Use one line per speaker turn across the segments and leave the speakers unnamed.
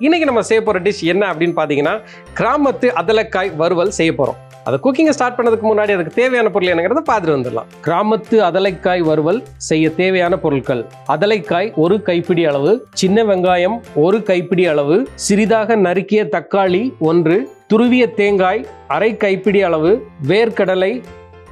இன்னைக்கு நம்ம செய்ய போகிற டிஷ் என்ன அப்படின்னு பார்த்தீங்கன்னா கிராமத்து அதலக்காய் வறுவல் செய்ய போகிறோம் அதை குக்கிங்கை ஸ்டார்ட் பண்ணதுக்கு முன்னாடி அதுக்கு தேவையான பொருள் என்னங்கிறத பார்த்துட்டு வந்துடலாம். கிராமத்து அதலைக்காய் வறுவல் செய்ய தேவையான பொருட்கள். அதலைக்காய் ஒரு கைப்பிடி அளவு சின்ன வெங்காயம் ஒரு கைப்பிடி அளவு சிறிதாக நறுக்கிய தக்காளி ஒன்று துருவிய தேங்காய் அரை கைப்பிடி அளவு வேர்க்கடலை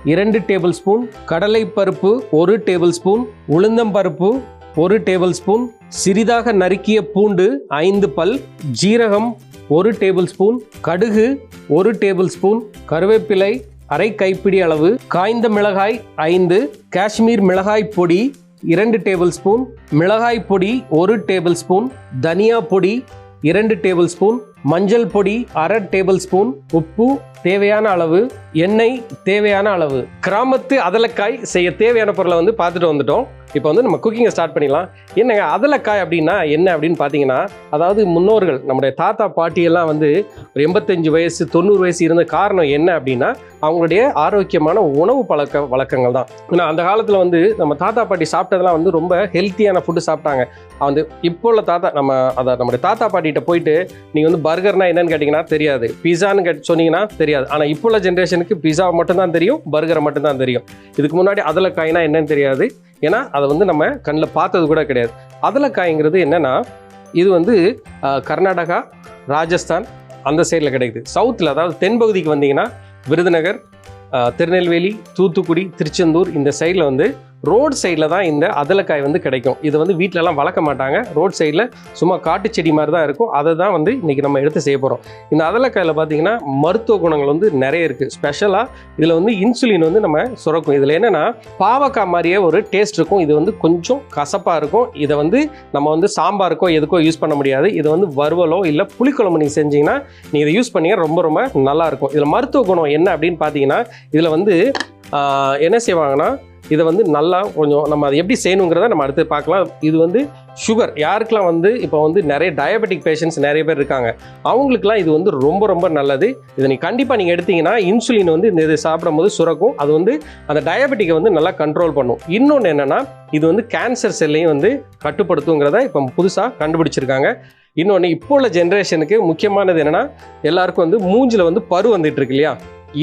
இரண்டு டேபிள் ஸ்பூன் கடலை பருப்பு ஒரு டேபிள் ஸ்பூன் உளுந்தம்பருப்பு ஒரு டேபிள் ஸ்பூன் சிறிதாக நறுக்கிய பூண்டு ஐந்து பல் ஜீரகம் ஒரு டேபிள் ஸ்பூன் கடுகு ஒரு டேபிள் ஸ்பூன் கருவேப்பிலை அரை கைப்பிடி அளவு காய்ந்த மிளகாய் ஐந்து காஷ்மீர் மிளகாய் பொடி இரண்டு டேபிள் ஸ்பூன் மிளகாய் பொடி ஒரு டேபிள் ஸ்பூன் தனியா பொடி இரண்டு டேபிள் ஸ்பூன் மஞ்சள் பொடி அரை டேபிள் ஸ்பூன் உப்பு தேவையான அளவு எண்ணெய் தேவையான அளவு. கிராமத்து அதலக்காய் செய்ய தேவையான பொருளை வந்து பார்த்துட்டு வந்துட்டோம். இப்போ வந்து நம்ம குக்கிங்கை ஸ்டார்ட் பண்ணிடலாம். என்னங்க அதலக்காய் அப்படின்னா என்ன அப்படின்னு பார்த்தீங்கன்னா அதாவது முன்னோர்கள் நம்முடைய தாத்தா பாட்டியெல்லாம் வந்து ஒரு எண்பத்தஞ்சு வயசு தொண்ணூறு வயசு இருந்த காரணம் என்ன அப்படின்னா அவங்களுடைய ஆரோக்கியமான உணவு பழக்க வழக்கங்கள் தான். ஏன்னா அந்த காலத்தில் வந்து நம்ம தாத்தா பாட்டி சாப்பிட்டதெல்லாம் வந்து ரொம்ப ஹெல்த்தியான ஃபுட்டு சாப்பிட்டாங்க. வந்து இப்போ உள்ள தாத்தா நம்ம அதை நம்முடைய தாத்தா பாட்டிகிட்ட போயிட்டு நீங்கள் வந்து பர்கர்னா என்னன்னு கேட்டிங்கன்னா தெரியாது. பிஸான்னு கேட் சொன்னீங்கன்னா தெரியாது. ஆனால் இப்போ உள்ள ஜென்ரேஷனுக்கு பிஸா மட்டும்தான் தெரியும் பர்கரை மட்டும்தான் தெரியும். இதுக்கு முன்னாடி அதில் காய்னா என்னன்னு தெரியாது. ஏன்னா அதை வந்து நம்ம கண்ணில் பார்த்தது கூட கிடையாது. அதில் காய்ங்கிறது என்னென்னா இது வந்து கர்நாடகா ராஜஸ்தான் அந்த சைடில் கிடைக்குது. சவுத்தில் அதாவது தென்பகுதிக்கு வந்தீங்கன்னா விருதுநகர் திருநெல்வேலி தூத்துக்குடி திருச்செந்தூர் இந்த சைடில் வந்து ரோட் சைடில் தான் இந்த அதலக்காய் வந்து கிடைக்கும். இது வந்து வீட்டிலலாம் வளர்க்க மாட்டாங்க. ரோட் சைடில் சும்மா காட்டு செடி மாதிரி தான் இருக்கும். அதை தான் வந்து இன்றைக்கி நம்ம எடுத்து செய்ய போகிறோம் இந்த அதலக்காயில் பார்த்தீங்கன்னா மருத்துவ குணங்கள் வந்து நிறைய இருக்குது ஸ்பெஷலாக இதில் வந்து இன்சுலின் வந்து நம்ம சுரக்கும். இதில் என்னென்னா பாவக்காய் மாதிரியே ஒரு டேஸ்ட் இருக்கும். இது வந்து கொஞ்சம் கசப்பாக இருக்கும். இதை வந்து நம்ம வந்து சாம்பாருக்கோ எதுக்கோ யூஸ் பண்ண முடியாது. இதை வந்து வறுவலோ இல்லை புளிக்குழம்பு நீங்கள் செஞ்சீங்கன்னா நீங்கள் இதை யூஸ் பண்ணிங்க ரொம்ப ரொம்ப நல்லாயிருக்கும் இதில் மருத்துவ குணம் என்ன அப்படின்னு பார்த்தீங்கன்னா இதில் வந்து என்ன செய்வாங்கன்னா இதை வந்து நல்லா கொஞ்சம் நம்ம அதை எப்படி செய்யணுங்கிறத நம்ம அடுத்து பார்க்கலாம். இது வந்து சுகர் யாருக்கெல்லாம் வந்து இப்போ வந்து நிறைய டயபெட்டிக் பேஷண்ட்ஸ் நிறைய பேர் இருக்காங்க அவங்களுக்குலாம் இது வந்து ரொம்ப ரொம்ப நல்லது. இதை நீ கண்டிப்பாக நீங்கள் எடுத்தீங்கன்னா இன்சுலின் வந்து இந்த இது சாப்பிடும்போது சுரக்கும். அது வந்து அந்த டயபெட்டிக்கை வந்து நல்லா கண்ட்ரோல் பண்ணும். இன்னொன்று என்னென்னா இது வந்து கேன்சர் செல்லையும் வந்து கட்டுப்படுத்துங்கிறத இப்போ புதுசாக கண்டுபிடிச்சிருக்காங்க. இன்னொன்று இப்போ உள்ள ஜென்ரேஷனுக்கு முக்கியமானது என்னென்னா எல்லாருக்கும் வந்து மூஞ்சில் வந்து பரு வந்துட்டு இருக்கு இல்லையா?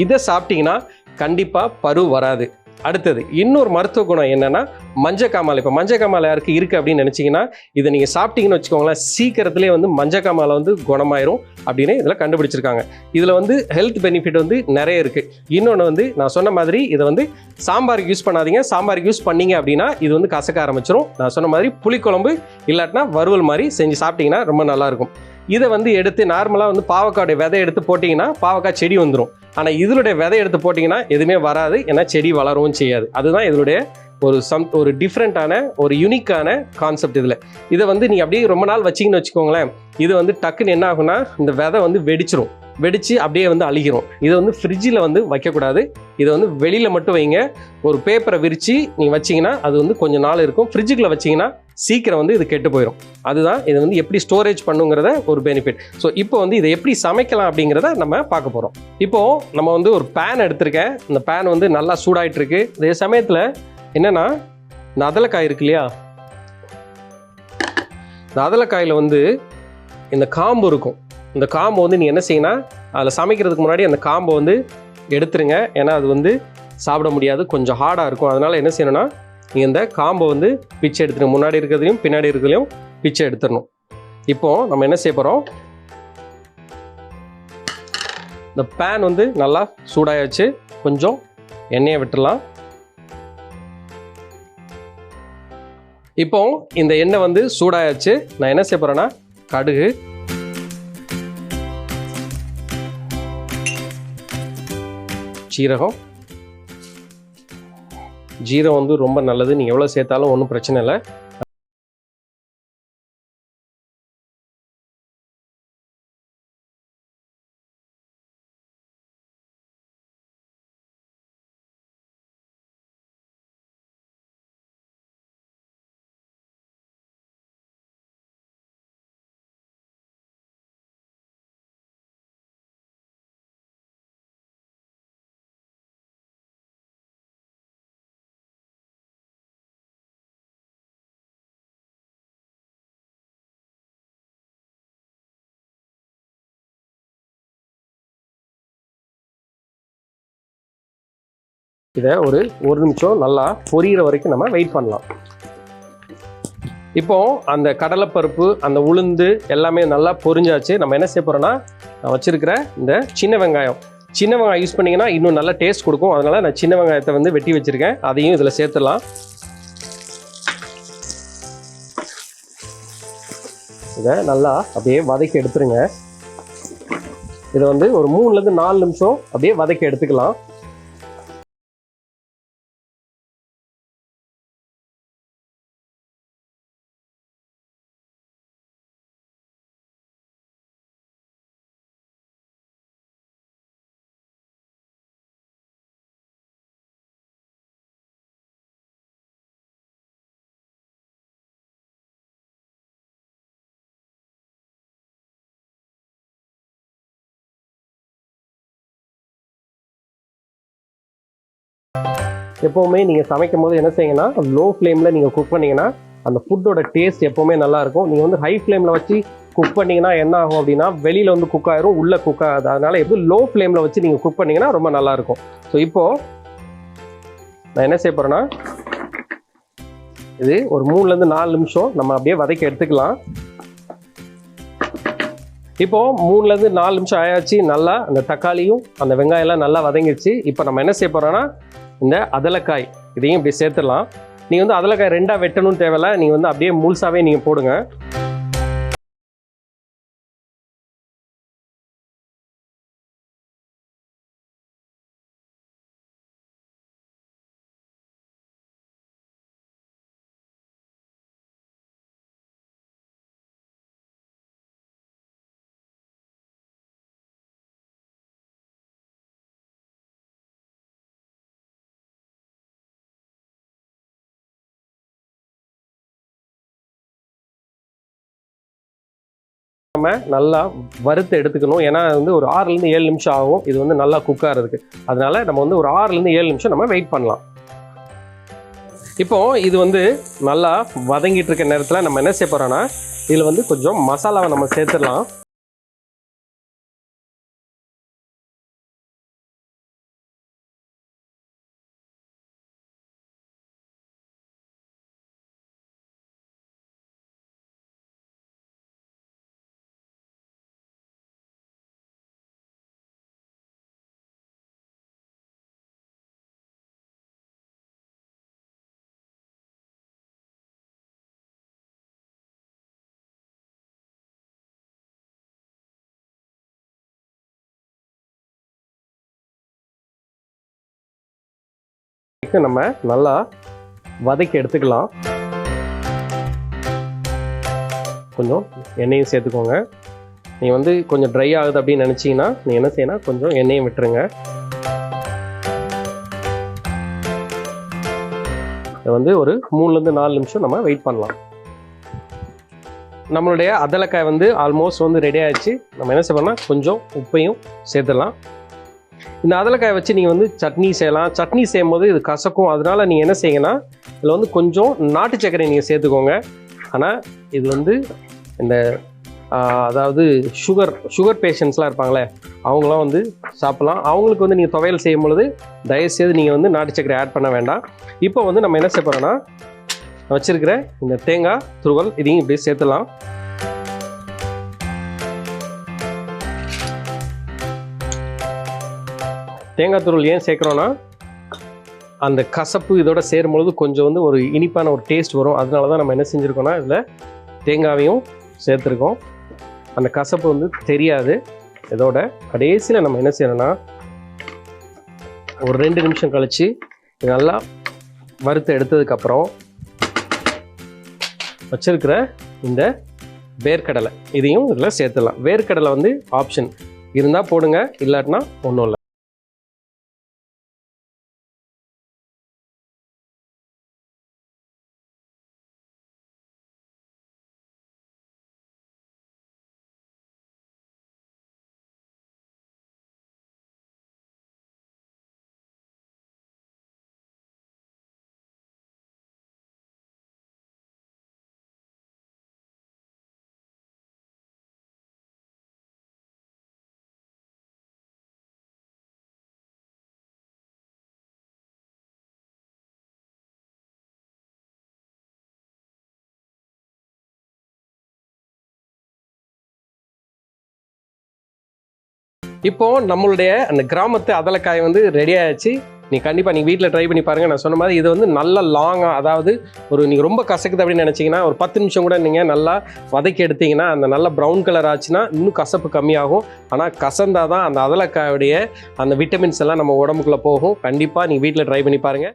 இதை சாப்பிட்டீங்கன்னா கண்டிப்பாக பரு வராது. அடுத்தது இன்னொரு மருத்துவ குணம் என்னன்னா மஞ்சக்காமாலை இப்போ மஞ்சக்காமாலை யாருக்கு இருக்குது அப்படின்னு நினச்சிங்கன்னா இதை நீங்கள் சாப்பிட்டீங்கன்னு வச்சுக்கோங்களேன் சீக்கிரத்திலே வந்து மஞ்சக்காமாலை வந்து குணமாயிரும் அப்படின்னு இதில் கண்டுபிடிச்சிருக்காங்க. இதில் வந்து ஹெல்த் பெனிஃபிட் வந்து நிறைய இருக்குது இன்னொன்று வந்து நான் சொன்ன மாதிரி இதை வந்து சாம்பாருக்கு யூஸ் பண்ணாதீங்க. சாம்பாருக்கு யூஸ் பண்ணீங்க அப்படின்னா இது வந்து கசக்க ஆரம்பிச்சிரும். நான் சொன்ன மாதிரி புளிக்குழம்பு இல்லாட்டினா வறுவல் மாதிரி செஞ்சு சாப்பிட்டீங்கன்னா ரொம்ப நல்லாயிருக்கும் இதை வந்து எடுத்து நார்மலாக வந்து பாவக்காயோடைய விதை எடுத்து போட்டிங்கன்னா பாவக்காய் செடி வந்துடும் ஆனால் இதனுடைய விதை எடுத்து போட்டிங்கன்னா எதுவுமே வராது. ஏன்னா செடி வளரவும் செய்யாது. அதுதான் இதனுடைய ஒரு சம் ஒரு டிஃப்ரெண்ட்டான ஒரு யூனிக்கான கான்செப்ட் இதில். இதை வந்து நீங்கள் அப்படியே ரொம்ப நாள் வச்சிங்கன்னு வச்சுக்கோங்களேன். இது வந்து டக்குன்னு என்ன ஆகும்னா இந்த விதை வந்து வெடிச்சிரும். வெடித்து அப்படியே வந்து அழுகிரும் இதை வந்து ஃப்ரிட்ஜில் வந்து வைக்கக்கூடாது. இதை வந்து வெளியில் மட்டும் வைங்க. ஒரு பேப்பரை விரித்து நீங்கள் வச்சிங்கன்னா அது வந்து கொஞ்சம் நாள் இருக்கும். ஃப்ரிட்ஜுக்குள்ளே வச்சிங்கன்னா சீக்கிரம் வந்து இது கெட்டு போயிடும் அதுதான் இது வந்து எப்படி ஸ்டோரேஜ் பண்ணுங்கிறத ஒரு பெனிஃபிட் ஸோ இப்போ வந்து இதை எப்படி சமைக்கலாம் அப்படிங்கிறத நம்ம பார்க்க போகிறோம் இப்போது நம்ம வந்து ஒரு பேன் எடுத்திருக்கேன். இந்த பேன் வந்து நல்லா சூடாகிட்டுருக்கு இதே சமயத்தில் என்னென்னா இந்த அதலக்காய் இருக்கு இல்லையா? இந்த அதலக்காயில் வந்து இந்த காம்பு இருக்கும். இந்த காம்பை வந்து நீ என்ன செய்யணும் அதில் சமைக்கிறதுக்கு முன்னாடி அந்த காம்பை வந்து எடுத்துருங்க. ஏன்னா அது வந்து சாப்பிட முடியாது கொஞ்சம் ஹார்டாக இருக்கும். அதனால் என்ன செய்யணும்னா நீங்கள் இந்த காம்பை வந்து பிச்சை எடுத்துருங்க முன்னாடி இருக்கிறதையும் பின்னாடி இருக்கிறதையும் பிச்சை எடுத்துடணும் இப்போ நம்ம என்ன செய்ய போகிறோம் இந்த பேன் வந்து நல்லா சூடாயாச்சு. கொஞ்சம் எண்ணெயை விட்டுடலாம் இப்போ இந்த எண்ணெய் வந்து சூடாயாச்சு. நான் என்ன செய்ய போகிறேன்னா கடுகு சீரகம் ஜீரகம் வந்து ரொம்ப நல்லது. நீங்கள் எவ்வளோ சேர்த்தாலும் ஒன்றும் பிரச்சனை இல்லை. இதை ஒரு ஒரு நிமிஷம் நல்லா பொரியிற வரைக்கும் நம்ம வெயிட் பண்ணலாம். இப்போ அந்த கடலைப்பருப்பு அந்த உளுந்து எல்லாமே நல்லா பொரிஞ்சாச்சு. நம்ம என்ன செய்ய போகிறோன்னா நான் வச்சிருக்கிற இந்த சின்ன வெங்காயம். சின்ன வெங்காயம் யூஸ் பண்ணிங்கன்னா இன்னும் நல்லா டேஸ்ட் கொடுக்கும். அதனால் நான் சின்ன வெங்காயத்தை வந்து வெட்டி வச்சிருக்கேன். அதையும் இதில் சேர்த்துடலாம். இதை நல்லா அப்படியே வதக்கி எடுத்துருங்க. இதை வந்து ஒரு மூணுலேருந்து நாலு நிமிஷம் அப்படியே வதக்கி எடுத்துக்கலாம். எப்போவுமே நீங்கள் சமைக்கும் போது என்ன செய்யுங்கன்னா லோ ஃப்ளேமில் நீங்கள் குக் பண்ணிங்கன்னா அந்த ஃபுட்டோட டேஸ்ட் எப்போவுமே நல்லாயிருக்கும் நீங்கள் வந்து ஹை ஃப்ளேமில் வச்சு குக் பண்ணீங்கன்னா என்ன ஆகும் அப்படின்னா வெளியில் வந்து குக் ஆயிரும் உள்ளே குக் ஆகாது. அதனால் எப்படி லோ ஃப்ளேமில் வச்சு நீங்கள் குக் பண்ணிங்கன்னா ரொம்ப நல்லாயிருக்கும் ஸோ இப்போது நான் என்ன செய்ய போகிறேன்னா இது ஒரு மூணுலேருந்து நாலு நிமிஷம் நம்ம அப்படியே வதக்கி எடுத்துக்கலாம். இப்போது மூணுலேருந்து நாலு நிமிஷம் ஆயாச்சு நல்லா அந்த தக்காளியும் அந்த வெங்காயம்லாம் நல்லா வதங்கிடுச்சு. இப்போ நம்ம என்ன செய்ய போகிறோன்னா இந்த அதலக்காய் இதையும் இப்படி சேர்த்துடலாம். நீங்கள் வந்து அதலக்காய் ரெண்டாக வெட்டணும்னு தேவையில்ல. நீங்கள் வந்து அப்படியே முழுசாகவே நீங்கள் போடுங்க. நம்ம நல்லா வறுத்து எடுத்துக்கணும். ஏன்னா வந்து ஒரு ஆறுலேருந்து ஏழு நிமிஷம் ஆகும். இது வந்து நல்லா குக் ஆகிறதுக்கு அதனால நம்ம வந்து ஒரு ஆறுலேருந்து ஏழு நிமிஷம் நம்ம வெயிட் பண்ணலாம். இப்போ இது வந்து நல்லா வதங்கிட்டு இருக்க நேரத்தில் நம்ம என்ன செய்ய போகிறோன்னா இதில் வந்து கொஞ்சம் மசாலாவை நம்ம சேர்த்துடலாம். வரைக்கும் நம்ம நல்லா வதக்கி எடுத்துக்கலாம். கொஞ்சம் எண்ணெயும் சேர்த்துக்கோங்க. நீங்கள் வந்து கொஞ்சம் ட்ரை ஆகுது அப்படின்னு நினச்சிங்கன்னா நீங்கள் என்ன செய்யணும்? கொஞ்சம் எண்ணெயும் விட்டுருங்க. இதை வந்து ஒரு மூணுலேருந்து நாலு நிமிஷம் நம்ம வெயிட் பண்ணலாம். நம்மளுடைய அதலக்காய் வந்து ஆல்மோஸ்ட் வந்து ரெடி ஆயிடுச்சு. நம்ம என்ன செய்வோம்னா கொஞ்சம் உப்பையும் சேர்த்துடலாம். இந்த அதலக்காயை வச்சு நீங்கள் வந்து சட்னி செய்யலாம். சட்னி செய்யும் போது இது கசக்கும். அதனால நீங்கள் என்ன செய்யுங்கன்னா இதில் வந்து கொஞ்சம் நாட்டு சர்க்கரை நீங்கள் சேர்த்துக்கோங்க. ஆனால் இது வந்து இந்த அதாவது சுகர் சுகர் பேஷண்ட்ஸ்லாம் இருப்பாங்களே அவங்களாம் வந்து சாப்பிட்லாம். அவங்களுக்கு வந்து நீங்கள் துவையல் செய்யும் பொழுது தயவுசெய்து நீங்கள் வந்து நாட்டு சர்க்கரை ஆட் பண்ண வேண்டாம். இப்போ வந்து நம்ம என்ன செய்ய போகிறோன்னா வச்சுருக்கிற இந்த தேங்காய் துருவல் இதையும் இப்படி சேர்த்துலாம் தேங்காய் துருள் ஏன் சேர்க்குறோன்னா அந்த கசப்பு இதோட சேரும் பொழுது கொஞ்சம் வந்து ஒரு இனிப்பான ஒரு டேஸ்ட் வரும். அதனால தான் நம்ம என்ன செஞ்சுருக்கோன்னா இதில் தேங்காவையும் சேர்த்துருக்கோம். அந்த கசப்பு வந்து தெரியாது. இதோட கடைசியில் நம்ம என்ன செய்யணும்னா ஒரு ரெண்டு நிமிஷம் கழித்து நல்லா வறுத்து எடுத்ததுக்கப்புறம் வச்சிருக்கிற இந்த வேர்க்கடலை இதையும் இதில் சேர்த்துடலாம். வேர்க்கடலை வந்து ஆப்ஷன் இருந்தால் போடுங்க இல்லாட்டினா ஒன்றும் இல்லை. இப்போ நம்மளுடைய அந்த கிராமத்து அதலக்காய் வந்து ரெடி ஆயிடுச்சு. நீ கண்டிப்பாக நீங்கள் வீட்டில் ட்ரை பண்ணி பாருங்கள் நான் சொன்ன மாதிரி இது வந்து நல்ல லாங்காக அதாவது ஒரு நீங்கள் ரொம்ப கசக்குது அப்படின்னு நினச்சிங்கன்னா ஒரு பத்து நிமிஷம் கூட நீங்கள் நல்லா வதக்கி எடுத்தீங்கன்னா அந்த நல்ல ப்ரௌன் கலர் ஆச்சுன்னா இன்னும் கசப்பு கம்மியாகும். ஆனால் கசந்தாதான் அந்த அதலக்காயுடைய அந்த விட்டமின்ஸ் எல்லாம் நம்ம உடம்புக்குள்ளே போகும். கண்டிப்பாக நீங்கள் வீட்டில் ட்ரை பண்ணி பாருங்கள்